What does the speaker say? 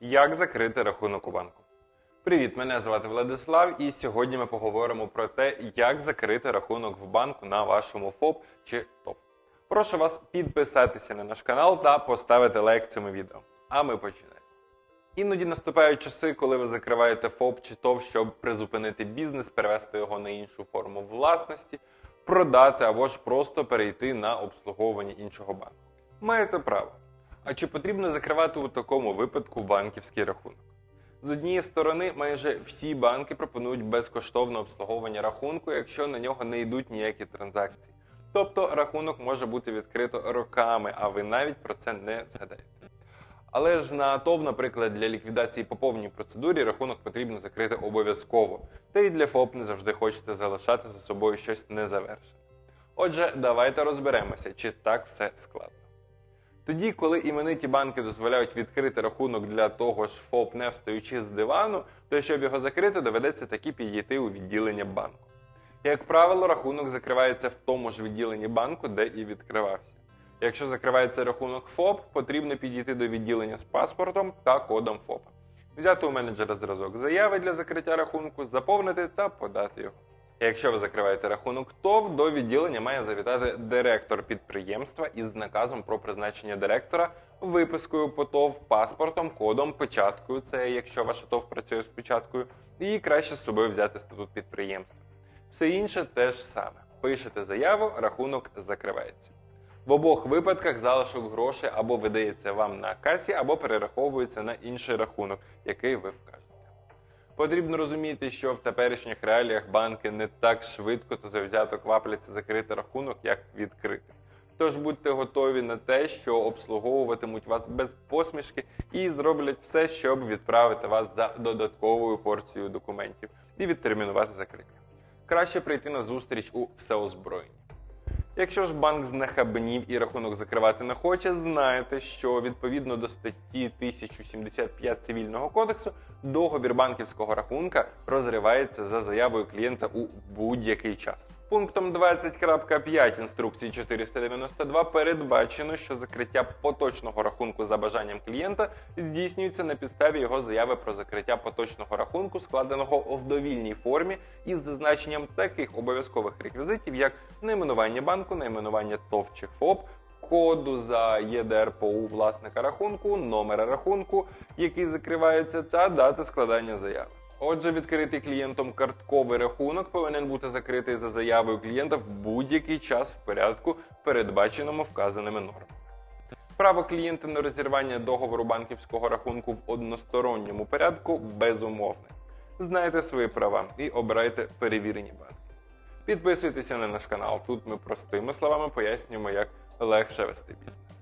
Як закрити рахунок у банку? Привіт, мене звати Владислав, і сьогодні ми поговоримо про те, як закрити рахунок в банку на вашому ФОП чи ТОВ. Прошу вас підписатися на наш канал та поставити лайк цьому відео. А ми починаємо. Іноді наступають часи, коли ви закриваєте ФОП чи ТОВ, щоб призупинити бізнес, перевести його на іншу форму власності, продати або ж просто перейти на обслуговування іншого банку. Маєте право. А чи потрібно закривати у такому випадку банківський рахунок? З однієї сторони, майже всі банки пропонують безкоштовне обслуговування рахунку, якщо на нього не йдуть ніякі транзакції. Тобто рахунок може бути відкрито роками, а ви навіть про це не згадаєте. Але ж на ТОВ, наприклад, для ліквідації по повній процедурі рахунок потрібно закрити обов'язково. Та й для ФОП не завжди хочеться залишати за собою щось незавершене. Отже, давайте розберемося, чи так все складно. Тоді, коли імениті банки дозволяють відкрити рахунок для того ж ФОП, не встаючи з дивану, то щоб його закрити, доведеться таки підійти у відділення банку. Як правило, рахунок закривається в тому ж відділенні банку, де і відкривався. Якщо закривається рахунок ФОП, потрібно підійти до відділення з паспортом та кодом ФОПа, взяти у менеджера зразок заяви для закриття рахунку, заповнити та подати його. Якщо ви закриваєте рахунок ТОВ, до відділення має завітати директор підприємства із наказом про призначення директора, випискою по ТОВ, паспортом, кодом, печаткою. Це якщо ваша ТОВ працює з печаткою, і краще з собою взяти статут підприємства. Все інше теж саме. Пишете заяву, рахунок закривається. В обох випадках залишок грошей або видається вам на касі, або перераховується на інший рахунок, який ви вкажете. Потрібно розуміти, що в теперішніх реаліях банки не так швидко та завзято квапляться закрити рахунок, як відкрити. Тож будьте готові на те, що обслуговуватимуть вас без посмішки і зроблять все, щоб відправити вас за додатковою порцією документів і відтермінувати закриття. Краще прийти на зустріч у всеозброєнні. Якщо ж банк знахабнів і рахунок закривати не хоче, знайте, що відповідно до статті 1075 цивільного кодексу договір банківського рахунка розривається за заявою клієнта у будь-який час. Пунктом 20.5 інструкції 492 передбачено, що закриття поточного рахунку за бажанням клієнта здійснюється на підставі його заяви про закриття поточного рахунку, складеного в довільній формі із зазначенням таких обов'язкових реквізитів, як найменування банку, найменування ТОВ чи ФОП, коду за ЄДРПУ власника рахунку, номера рахунку, який закривається, та дати складання заяви. Отже, відкритий клієнтом картковий рахунок повинен бути закритий за заявою клієнта в будь-який час в порядку, передбаченому вказаними нормами. Право клієнта на розірвання договору банківського рахунку в односторонньому порядку безумовне. Знайте свої права і обирайте перевірені банки. Підписуйтеся на наш канал. Тут ми простими словами пояснюємо, як легше вести бізнес.